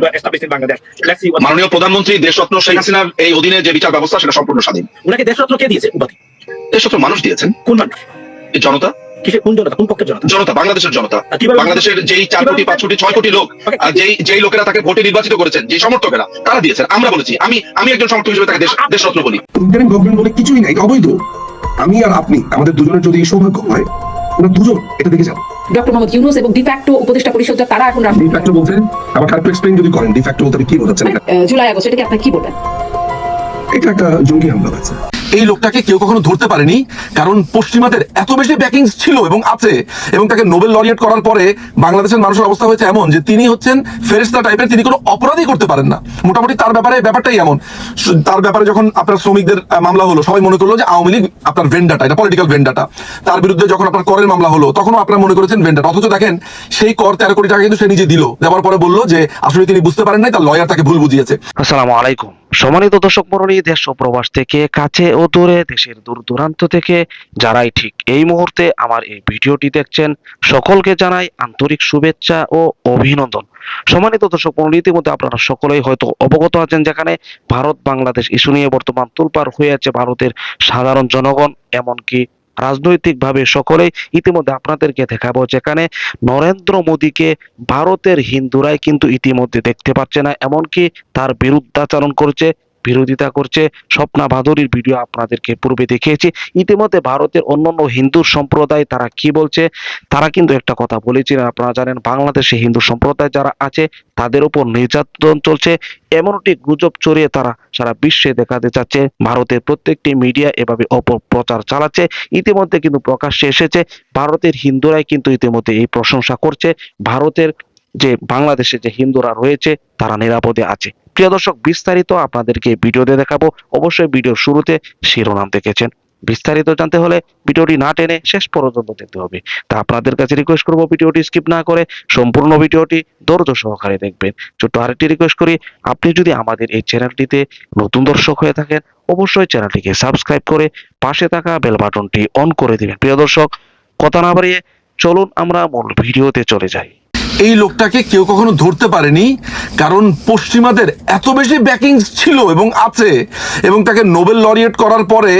what মাননীয় প্রধানমন্ত্রী দেশরত্ন শেখ হাসিনার এই অধীনে যে বিচার ব্যবস্থা সেটা সম্পূর্ণ স্বাধীন। উনাকে দেশরত্ন কে দিয়েছে? উপাধি। দেশরত্ন মানুষ দিয়েছেন। কোন মানুষ? এই জনতা? কোন জনতা? কোন পক্ষের জনতা? জনতা বাংলাদেশের জনতা। বাংলাদেশের যেই চার কোটি পাঁচ কোটি ছয় কোটি লোক যেই যেই লোকেরা তাকে ভোটে নির্বাচিত করেছেন যে সমর্থকেরা তারা দিয়েছেন। আমরা বলেছি আমি আমি একজন সমর্থক হিসেবে তাকে দেশ- দেশরত্ন বলি। ইন্টারিম গভর্নমেন্ট বলে কিছুই নাই অবৈধ। আমি আর আপনি আমাদের দুজনের যদি সৌভাগ্য হয় দুজন এটা দেখে যান ডক্টর মোহাম্মদ ইউনুস এবং ডিফ্যাক্টো উপদেষ্টা পরিষদ তারা এখন ডিফ্যাক্টো বলতে আবার খারাপ এক্সপ্লেইন যদি করেন ডিফ্যাক্টো বলতে কি বোঝাচ্ছেন জুলাই আগস্ট এটাকে আপনি কি বলবেন? এটা একটা জঙ্গি হামলা হয়েছে। এই লোকটাকে কেউ কখনো ধরতে পারেনি, কারণ পশ্চিমাদের এত বেশি ব্যাকিং ছিল এবং আছে, এবং তাকে নোবেল লরিয়েট করার পরে বাংলাদেশের মানুষের অবস্থা হয়েছে এমন যে তিনি হচ্ছেন ফেরেস্তা টাইপের তিনি কোনো অপরাধই করতে পারেন না। মোটামুটি তার ব্যাপারে, ব্যাপারটাই এমন। তার ব্যাপারে যখন আপনার শ্রমিকদের মামলা হলো, সবাই মনে করল যে আওয়ামী লীগ আপনার ভেন্ডাটা এটা পলিটিক্যাল ভেন্ডাটা তার বিরুদ্ধে যখন আপনার করের মামলা হলো, তখনও আপনারা মনে করেছেন ভেন্ডাটা অথচ দেখেন, সেই কর তেরো কোটি টাকা কিন্তু সে নিজে দিল। দেওয়ার পরে বলল যে, আসলে তিনি বুঝতে পারেন নাই, তার লয়ার তাকে ভুল বুঝিয়েছে। আসসালামু আলাইকুম। সম্মানিত দর্শক মরণী দেশ প্রবাস থেকে কাছে ও দূরে, দেশের দূর দূরান্ত থেকে যারাই ঠিক এই মুহূর্তে আমার এই ভিডিওটি দেখছেন, সকলকে জানাই আন্তরিক শুভেচ্ছা ও অভিনন্দন। সম্মানিত দর্শক মরণী ইতিমধ্যে আপনারা সকলেই হয়তো অবগত আছেন যেখানে ভারত বাংলাদেশ ইস্যু নিয়ে বর্তমান তুলপার হয়ে আছে ভারতের সাধারণ জনগণ, এমনকি রাজনৈতিকভাবে সকলেই ইতিমধ্যে আপনাদেরকে দেখাবো যেখানে নরেন্দ্র মোদীকে ভারতের হিন্দুরাই কিন্তু ইতিমধ্যে দেখতে পাচ্ছে না, এমনকি তার বিরুদ্ধাচরণ করছে বিরোধিতা করছে। স্বপ্না ভাদুরীর ভিডিও আপনাদেরকে পূর্বে দেখিয়েছি। ইতিমধ্যে ভারতের অন্যান্য হিন্দু সম্প্রদায় তারা কি বলছে? তারা কিন্তু একটা কথা বলেছিলেন, আপনারা জানেন বাংলাদেশে হিন্দু সম্প্রদায় যারা আছে, তাদের উপর নির্যাতন চলছে। এমনটি গুজব চড়িয়ে তারা সারা বিশ্বে দেখাতে চাচ্ছে। ভারতের প্রত্যেকটি মিডিয়া এভাবে অপপ্রচার চালাচ্ছে। ইতিমধ্যে কিন্তু প্রকাশ্যে এসেছে, ভারতের হিন্দুরাই কিন্তু ইতিমধ্যে এই প্রশংসা করছে। ভারতের যে বাংলাদেশে যে হিন্দুরা রয়েছে, তারা নিরাপদে আছে। প্রিয় দর্শক, বিস্তারিত আপনাদেরকে ভিডিওতে দেখাবো। অবশ্যই ভিডিও শুরুতে শিরোনাম দেখেছেন। বিস্তারিত জানতে হলে ভিডিওটি না টেনে শেষ পর্যন্ত দেখতে হবে। তা আপনাদের কাছে রিকোয়েস্ট করব ভিডিওটি স্কিপ না করে সম্পূর্ণ ভিডিওটি ধৈর্য সহকারে দেখবেন। ছোট্ট আরেকটি রিকোয়েস্ট করি, আপনি যদি আমাদের এই চ্যানেলটিতে নতুন দর্শক হয়ে থাকেন, অবশ্যই চ্যানেলটিকে সাবস্ক্রাইব করে পাশে থাকা বেল বাটনটি অন করে দিবেন। প্রিয় দর্শক, কথা না বাড়িয়ে চলুন আমরা মূল ভিডিওতে চলে যাই। এই লোকটাকে কেউ কখনো ধরতে পারেনি, কারণ পশ্চিমাদের এত বেশি ব্যাকিং ছিল এবং আছে, এবং তাকে নোবেল লরিয়েট করার পরে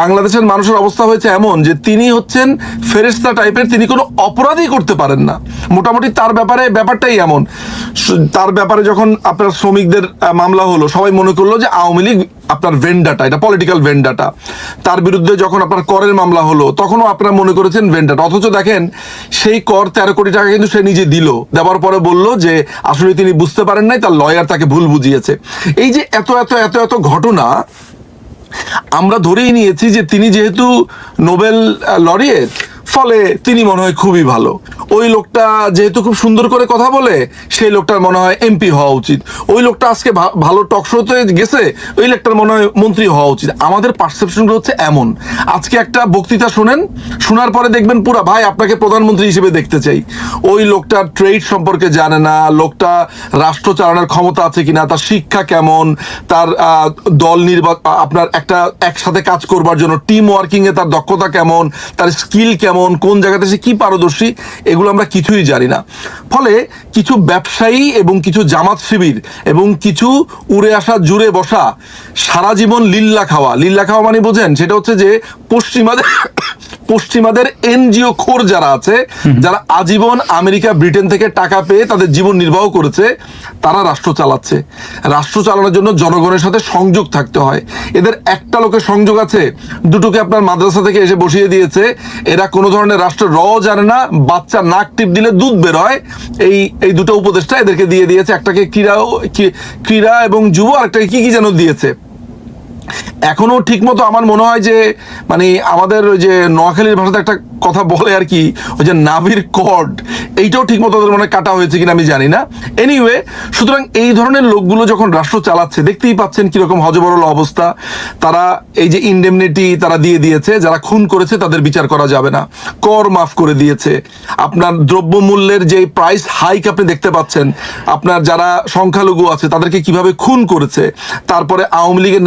বাংলাদেশের মানুষের অবস্থা হয়েছে এমন যে তিনি হচ্ছেন ফেরেস্তা টাইপের তিনি কোনো অপরাধই করতে পারেন না। মোটামুটি তার ব্যাপারে, ব্যাপারটাই এমন। তার ব্যাপারে যখন আপনার শ্রমিকদের মামলা হলো, সবাই মনে করল যে আওয়ামী লীগ আপনার ভেন্ডাটা এটা পলিটিক্যাল ভেন্ডাটা তার বিরুদ্ধে যখন আপনার করের মামলা হলো, তখনও আপনারা মনে করেছেন ভেন্ডাটা অথচ দেখেন, সেই কর তেরো কোটি টাকা কিন্তু সে নিজে দিল। দেওয়ার পরে বলল যে, আসলে তিনি বুঝতে পারেন নাই, তার লয়ার তাকে ভুল বুঝিয়েছে। এই যে এত এত এত এত ঘটনা, আমরা ধরেই নিয়েছি যে তিনি যেহেতু নোবেল লরিয়েট ফলে তিনি মনে হয় খুবই ভালো। ওই লোকটা যেহেতু খুব সুন্দর করে কথা বলে, সেই লোকটার মনে হয় এমপি হওয়া উচিত। ওই লোকটা আজকে ভালো টক শোতে গেছে, ওই লোকটার মনে হয় মন্ত্রী হওয়া উচিত। আমাদের পারসেপশনগুলো হচ্ছে এমন। আজকে একটা বক্তৃতা শোনেন, শোনার পরে দেখবেন পুরা ভাই আপনাকে প্রধানমন্ত্রী হিসেবে দেখতে চাই। ওই লোকটার ট্রেড সম্পর্কে জানে না, লোকটা রাষ্ট্র চালানোর ক্ষমতা আছে কিনা, তার শিক্ষা কেমন, তার দল নির্বাচন আপনার একটা একসাথে কাজ করবার জন্য টিম ওয়ার্কিংয়ে তার দক্ষতা কেমন, তার স্কিল কেমন কোন জায়গাতে সে কি পারদর্শী, এগুলো আমরা কিছুই জানি না। ফলে কিছু ব্যবসায়ী এবং কিছু জামাত শিবির এবং কিছু উড়ে আসা, জুড়ে বসা সারা জীবন লিল্লা খাওয়া। লিল্লা খাওয়া মানে বোঝেন, সেটা হচ্ছে যে পশ্চিমাদের পশ্চিমাদের এনজিও খোর যারা আছে যারা আজীবন আমেরিকা ব্রিটেন থেকে টাকা পেয়ে তাদের জীবন নির্বাহ করেছে তারা রাষ্ট্র চালাচ্ছে। রাষ্ট্র চালানোর জন্য জনগণের সাথে সংযোগ থাকতে হয়। এদের একটা লোকের সংযোগ আছে দুটোকে আপনার মাদ্রাসা থেকে এসে বসিয়ে দিয়েছে। এরা কোনো ধরনের রাষ্ট্র র জানে না বাচ্চা নাক টিপ দিলে দুধ বের হয় এই এই দুটো উপদেশটা এদেরকে দিয়ে দিয়েছে একটাকে ক্রীড়া ও- কি- ক্রীড়া এবং যুব আরেকটাকে কি কি যেন দিয়েছে। এখনও ঠিকমতো আমার মনে হয় যে মানে আমাদের ওই যে নোয়াখালীর ভাষাতে একটা কথা বলে আর কি, ওই যে নাভির কর্ড, এইটাও ঠিকমতো ওদের মনে কাটা হয়েছে কিনা আমি জানি না। এনিওয়ে সুতরাং এই ধরনের লোকগুলো যখন রাষ্ট্র চালাচ্ছে, দেখতেই পাচ্ছেন কীরকম হজবরল অবস্থা। তারা এই যে ইন্ডেমনিটি তারা দিয়ে দিয়েছে, যারা খুন করেছে তাদের বিচার করা যাবে না। কর মাফ করে দিয়েছে। আপনার দ্রব্যমূল্যের যে প্রাইস হাইক আপনি দেখতে পাচ্ছেন, আপনার যারা সংখ্যালঘু আছে তাদেরকে কীভাবে খুন করেছে, তারপরে আওয়ামী লীগের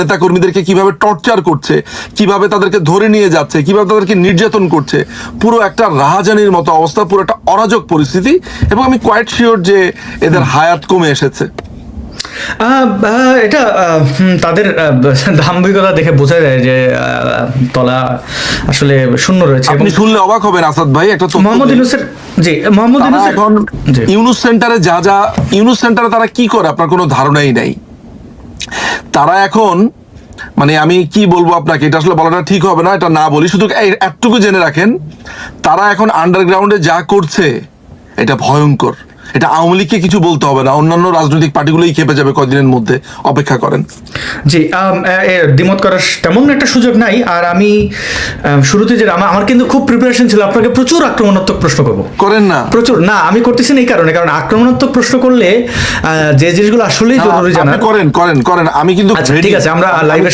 নেতাকর্মীদেরকে কীভাবে টর্চার করছে কীভাবে তাদেরকে ধরে নিয়ে যাচ্ছে কীভাবে তাদেরকে নির্যাতন করছে পুরো একটা রাহাজানির মতো অবস্থা পুরো একটা অরাজক পরিস্থিতি এবং আমি কোয়াইট শিওর যে এদের হায়াত কমে এসেছে। এটা তাদের দাম্ভিকতা দেখে বোঝা যায় যে তলা আসলে শূন্য রয়েছে আপনি শুনলে অবাক হবেন আসাদ ভাই একটা তথ্য মোহাম্মদ ইউনুসের জি মোহাম্মদ তারা ইউনুসের এখন ইউনুস সেন্টারে যা যা ইউনুস সেন্টারে তারা কি করে? আপনার কোনো ধারণাই নাই। তারা এখন মানে আমি কি বলব আপনাকে? এটা আসলে বলাটা ঠিক হবে না, এটা না বলি। শুধু এতটুকু জেনে রাখেন, তারা এখন আন্ডারগ্রাউন্ডে যা করছে, এটা ভয়ঙ্কর। এটা আওয়ামী লীগকে কিছু বলতে হবে না অন্যান্য রাজনৈতিক পার্টিগুলোই খেপে যাবে কয়দিনের মধ্যে অপেক্ষা করেন। জি দ্বিমত করার তেমন একটা সুযোগ নাই আর আমি শুরুতে যে আমার কিন্তু খুব প্রিপারেশন ছিল আপনাকে প্রচুর আক্রমণাত্মক প্রশ্ন করব। করেন না। প্রচুর না আমি করতেছি না এই কারণে কারণ আক্রমণাত্মক প্রশ্ন করলে যে জিনিসগুলো আসলেই জরুরি জানা। আপনি করেন করেন করেন আমি কিন্তু আচ্ছা ঠিক আছে আমরা লাইভে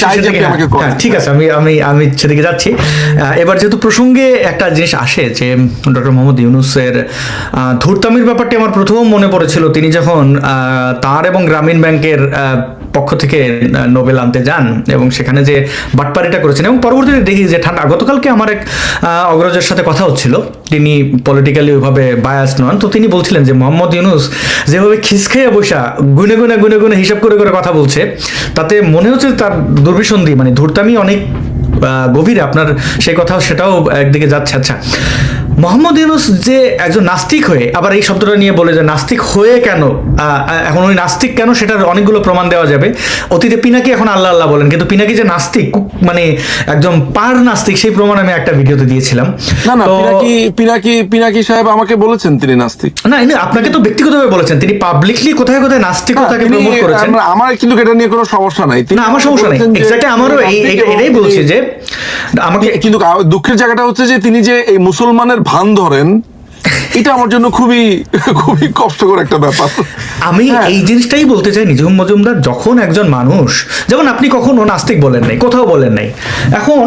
হ্যাঁ, ঠিক আছে আমি আমি আমি সেদিকে যাচ্ছি। এবার যেহেতু প্রসঙ্গে একটা জিনিস আসে যে ডক্টর মোহাম্মদ ইউনুসের ধূর্তামির ব্যাপারটি আমার প্রথম মনে পড়েছিল তিনি যখন তার এবং গ্রামীণ ব্যাংকের পক্ষ থেকে নোবেল আনতে যান এবং সেখানে যে বাটপারিটা করেছেন এবং পরবর্তীতে দেখি যে ঠান্ডা, গতকালকে আমার এক অগ্রজের সাথে কথা হচ্ছিল। তিনি পলিটিক্যালি ওইভাবে বায়াস নন। তো তিনি বলছিলেন যে মোহাম্মদ ইউনুস যেভাবে খিসখেয়ে বসা, গুনে গুনে গুনে গুনে হিসাব করে করে কথা বলছে, তাতে মনে হচ্ছে তার দুর্বিসন্ধি মানে ধূর্তামি অনেক গভীরে। আপনার সেই কথা সেটাও একদিকে যাচ্ছে। আচ্ছা মোহাম্মদ ইউনুস যে একজন নাস্তিক হয়ে আবার এই শব্দটা নিয়ে বলে যে নাস্তিক হয়ে কেন? এখন ওই নাস্তিক কেন সেটার অনেকগুলো প্রমাণ দেওয়া যাবে। অতীতে পিনাকি এখন আল্লাহ আল্লাহ বলেন কিন্তু পিনাকি যে নাস্তিক মানে একজন পার নাস্তিক সেই প্রমাণ আমি একটা ভিডিওতে দিয়েছিলাম। না না পিনাকি পিনাকি পিনাকি সাহেব আমাকে বলেছেন তিনি নাস্তিক। না আপনাকে তো ব্যক্তিগতভাবে বলেছেন তিনি পাবলিকলি কোথায় কোথায় নাস্তিকতাকে প্রমোট করেছেন। আমার কিন্তু এটা নিয়ে কোনো সমস্যা নাই। না আমার সমস্যা নেই। এক্স্যাক্টলি আমারও এটাই বলছি যে আমাকে কিন্তু দুঃখের জায়গাটা হচ্ছে যে তিনি যে এই মুসলমানের ভান ধরেন এটা আমার জন্য খুবই খুবই কষ্টকর একটা ব্যাপার। আমি হ্যাঁ। এই জিনিসটাই বলতে চাই নিজুম মজুমদার যখন একজন মানুষ যেমন আপনি কখনো নাস্তিক বলেন নাই কোথাও বলেন নাই এখন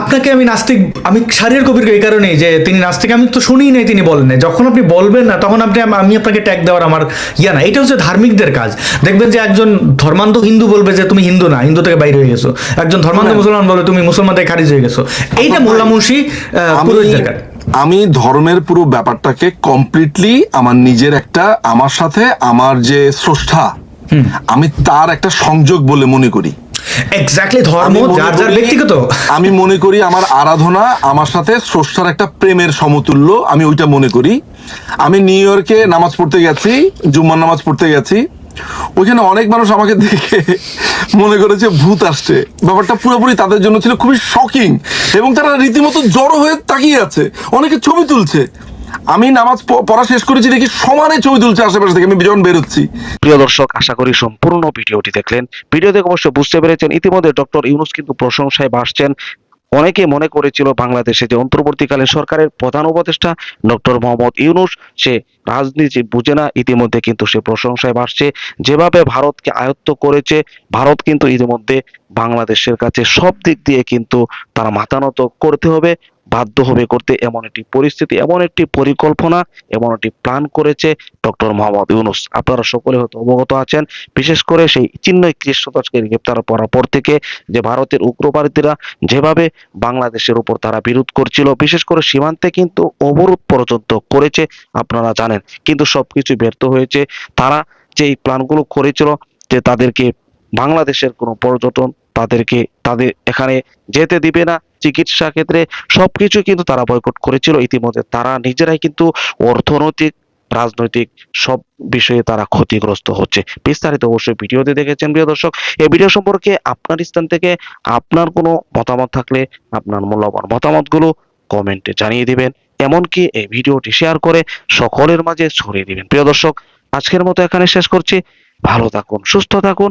আপনাকে আমি নাস্তিক আমি সারিয়ার কবির এই কারণেই যে তিনি নাস্তিক আমি তো শুনিই নাই তিনি বলেন নাই। যখন আপনি বলবেন না তখন আপনি আমি আপনাকে ট্যাগ দেওয়ার আমার ইয়া না এটা হচ্ছে ধার্মিকদের কাজ। দেখবেন যে একজন ধর্মান্ধ হিন্দু বলবে যে তুমি হিন্দু না হিন্দু থেকে বাইরে হয়ে গেছো। একজন ধর্মান্ধ মুসলমান বলবে তুমি মুসলমান থেকে খারিজ হয়ে গেছো। এইটা মোল্লা মুন্সি পুরোহিতদের কাজ। আমি ধর্মের পুরো ব্যাপারটাকে কমপ্লিটলি আমার নিজের একটা আমার সাথে আমার যে স্রষ্টা আমি তার একটা সংযোগ বলে মনে করি। এক্স্যাক্টলি ধর্ম যার যার ব্যক্তিগত। আমি মনে করি আমার আরাধনা আমার সাথে স্রষ্টার একটা প্রেমের সমতুল্য আমি ওইটা মনে করি। আমি নিউ ইয়র্কে নামাজ পড়তে গেছি জুম্মার নামাজ পড়তে গেছি ওইখানে অনেক মানুষ আমাকে দেখে মনে করেছে ভূত আসছে। ব্যাপারটা পুরোপুরি তাদের জন্য ছিল খুবই শকিং এবং তারা রীতিমতো জড়ো হয়ে তাকিয়ে আছে। অনেকে ছবি তুলছে। আমি নামাজ পড়া শেষ করেছি দেখি সমানে ছবি তুলছে আশেপাশে থেকে। আমি যখন বেরোচ্ছি। প্রিয় দর্শক, আশা করি সম্পূর্ণ ভিডিওটি দেখলেন। ভিডিও দেখে অবশ্য বুঝতে পেরেছেন, ইতিমধ্যে ডক্টর ইউনুস কিন্তু প্রশংসায় ভাসছেন। অনেকে মনে করেছিল বাংলাদেশে যে অন্তর্বর্তীকালীন সরকারের প্রধান উপদেষ্টা ডক্টর মোহাম্মদ ইউনুস, সে রাজনীতি বুঝে না, ইতিমধ্যে কিন্তু সে প্রশংসায় বাড়ছে। যেভাবে ভারতকে আয়ত্ত করেছে, ভারত কিন্তু ইতিমধ্যে বাংলাদেশের কাছে সব দিক দিয়ে কিন্তু তারা মাতানত করতে হবে। বাধ্য হবে করতে এমন একটি পরিস্থিতি, এমন একটি পরিকল্পনা, এমন একটি প্ল্যান করেছে ডক্টর মোহাম্মদ ইউনুস। আপনারা সকলে হয়তো অবগত আছেন, বিশেষ করে সেই চিহ্নই কৃষ্ণদাসকে গ্রেপ্তার করার পর থেকে যে ভারতের উগ্রবাদীরা যেভাবে বাংলাদেশের উপর তারা বিরোধ করছিল, বিশেষ করে সীমান্তে কিন্তু অবরোধ পর্যন্ত করেছে আপনারা জানেন। কিন্তু সবকিছু ব্যর্থ হয়েছে। তারা যে এই প্ল্যানগুলো করেছিল যে তাদেরকে বাংলাদেশের কোনো পর্যটন তাদেরকে, তাদের এখানে যেতে দিবে না। চিকিৎসা ক্ষেত্রে সবকিছু কিন্তু তারা বয়কট করেছিল ইতিমধ্যে। তারা নিজেরাই কিন্তু অর্থনৈতিক, রাজনৈতিক সব বিষয়ে তারা ক্ষতিগ্রস্ত হচ্ছে। বিস্তারিত অবশ্যই ভিডিওতে দেখেছেন প্রিয় দর্শক। এই ভিডিও সম্পর্কে আপনার স্থান থেকে আপনার কোনো মতামত থাকলে আপনার মূল্যবান মতামতগুলো কমেন্টে জানিয়ে দিবেন। এমনকি এই ভিডিওটি শেয়ার করে সকলের মাঝে ছড়িয়ে দিবেন। প্রিয় দর্শক, আজকের মতো এখানে শেষ করছি। ভালো থাকুন, সুস্থ থাকুন।